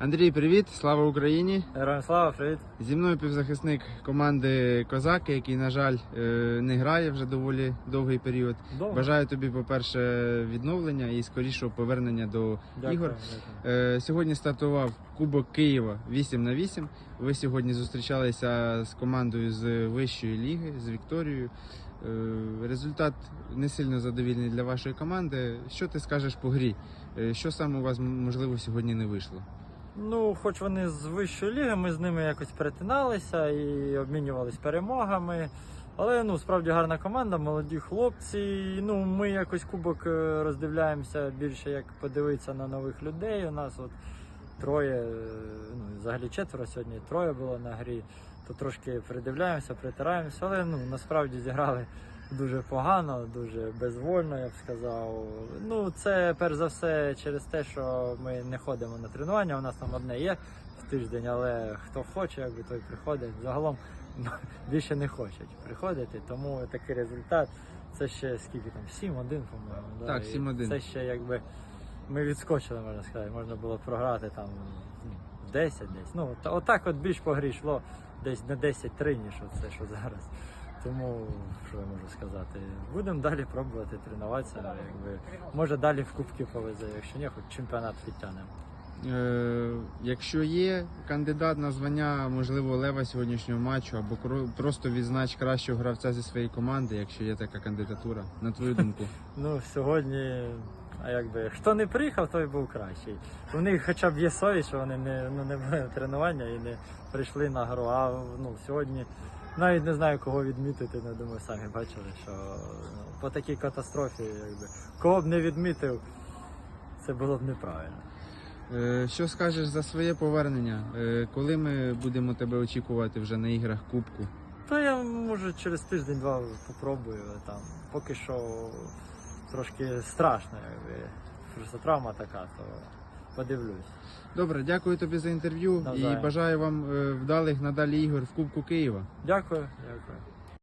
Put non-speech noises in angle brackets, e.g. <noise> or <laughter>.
Андрій, привіт! Слава Україні! Героям слава, привіт. Зі мною півзахисник команди Козаки, який, на жаль, е, не грає вже доволі довгий період. Довго. Бажаю тобі, по-перше, відновлення і скорішого повернення до Дякую, ігор. дякую. Е, Сьогодні стартував Кубок Києва 8 на 8. Ви сьогодні зустрічалися з командою з вищої ліги, з Вікторією. Е, Результат не сильно задовільний для вашої команди. Що ти скажеш по грі? Що саме у вас можливо сьогодні не вийшло? Ну, хоч вони з вищої ліги, ми з ними якось перетиналися і обмінювались перемогами. Але ну справді гарна команда, молоді хлопці. Ну, ми якось кубок е, роздивляємося більше як подивитися на нових людей. У нас от троє, е, ну взагалі четверо сьогодні, троє було на грі. То трошки придивляємося, притираємося, але ну насправді зіграли дуже погано, дуже безвольно, я б сказав. Ну, це перш за все через те, що ми не ходимо на тренування. У нас там одне є в тиждень, але хто хоче, якби той приходить. Загалом <laughs> більше не хочуть приходити, тому такий результат. Це ще скільки там? 7-1, по-моєму. Так, і 7-1. Це ще якби ми відскочили, можна сказати. Можна було програти там ну, 10 десь. Ну, отак от більш по грі десь на 10-3, ніж це, що зараз. Тому що я можу сказати, будемо далі пробувати тренуватися. Якби може далі в кубки повезе, якщо ні, хоч чемпіонат підтягнемо. Е, якщо є кандидат на звання, можливо, лева сьогоднішнього матчу, або просто відзнач кращого гравця зі своєї команди, якщо є така кандидатура, на твою думку. <laughs> Ну сьогодні, а якби хто не приїхав, той був кращий. У них хоча б є совість, що вони не ну не були тренування і не прийшли на гру. А ну сьогодні навіть не знаю кого відмітити. Не думаю, самі бачили, що ну, по такій катастрофі, якби кого б не відмітив, це було б неправильно. Е, що скажеш за своє повернення? Е, коли ми будемо тебе очікувати вже на іграх Кубку? Та я може через тиждень-два попробую там. Поки що трошки страшно, якби просто травма така, то подивлюсь. Добре, дякую тобі за інтерв'ю і Навзаєм. бажаю вам е, вдалих надалі ігор в Кубку Києва. Дякую, дякую.